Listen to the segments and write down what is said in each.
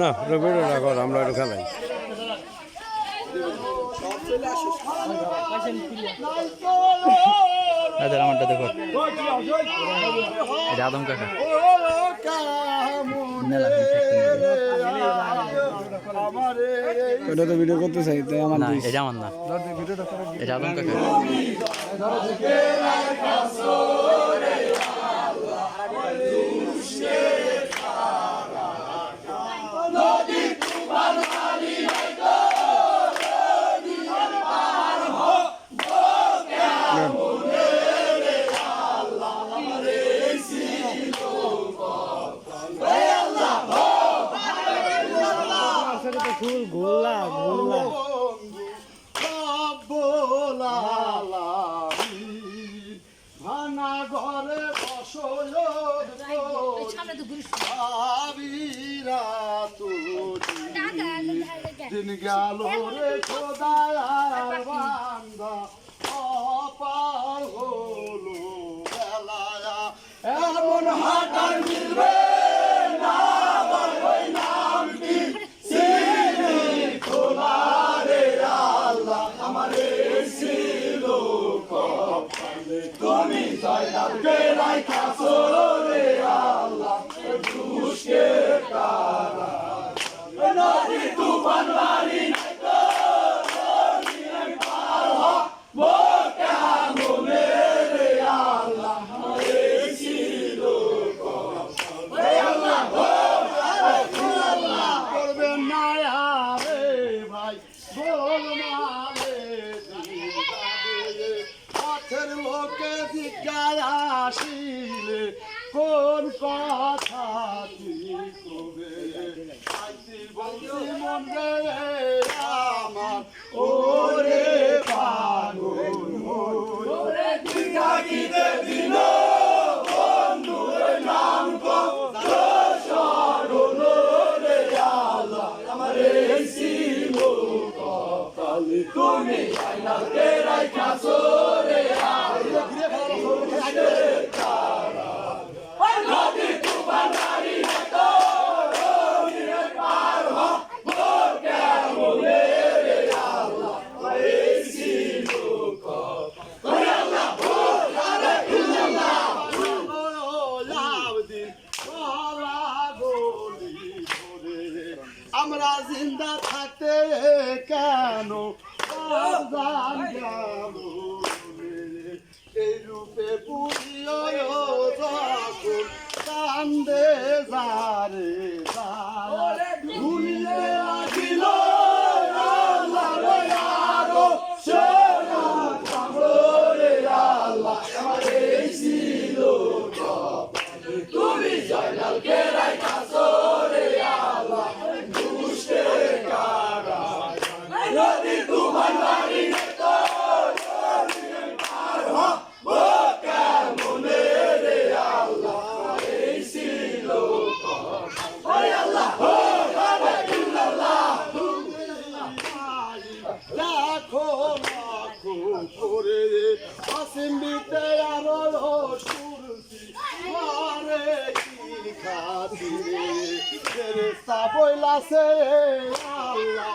না রবিটা রাখো আমরা একটু খেলাই। আচ্ছা আমারটা ওটা তো ভিডিও করতে চাই তাই আমার না এটা আমার না। Yeah. ঘরে বসরা তুই দিন গেল রে খোদায়ার বান্দা অপার হলো বেলায়া। এমন হাটার মিলবে গার আসিলে কোন কথা কি কবে? মন রে করে আসিম বিতে আমার সুরসি মারে কি খাতিরে? তেরে সাবইলাছে আল্লাহ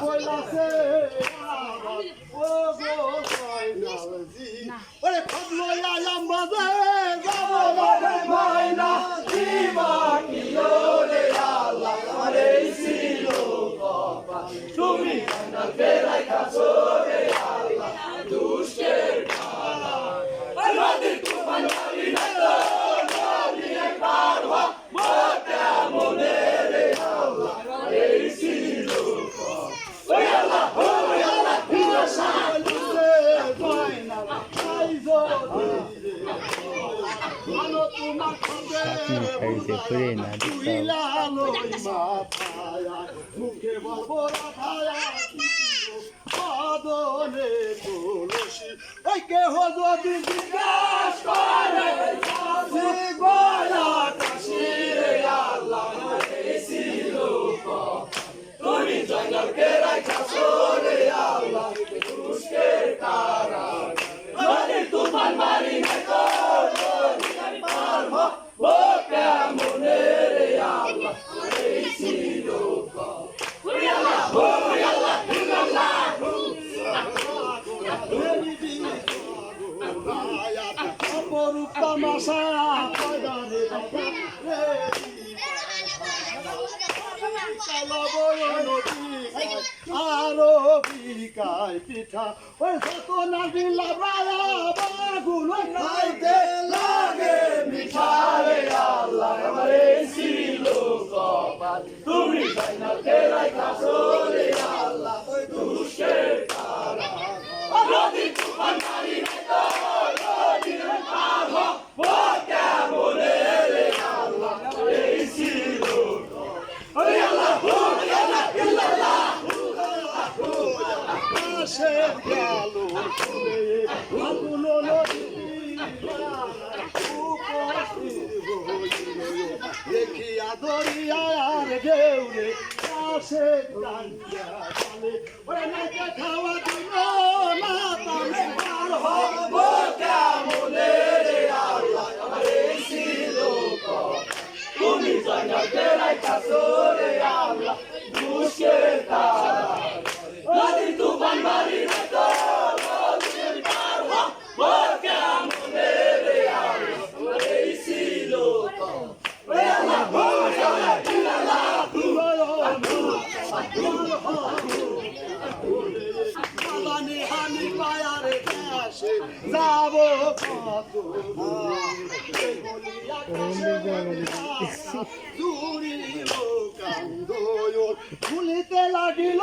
কৈলাসে ও গো কৈলাসি ওরে ফাদলো আয়াম বাজে যাব বাজে ময়না দিবা কিলো রে আল্লাহ করে ছিল তুমি কান্না ফেরাই কাছো রে আল্লাহ খাইছে করে না মুখে বলব পাদনে তুলসী এই কেহ যদি জিজ্ঞাস করে গলা কাশিরে আল্লাহ রূপ তামাশা আরও পিকায় পিঠা। ওই সকল লাবায়া বাগুন খাইতে লাগে মিঠারে আল্লাহ। রে ছিল কপাল। তুমি তাই না তেরাই কাসর দেশের কালো কোনো নদী দেখি আদরিয়ার গেউরে কাছে খাওয়া দিল ভুলিতে লাগিল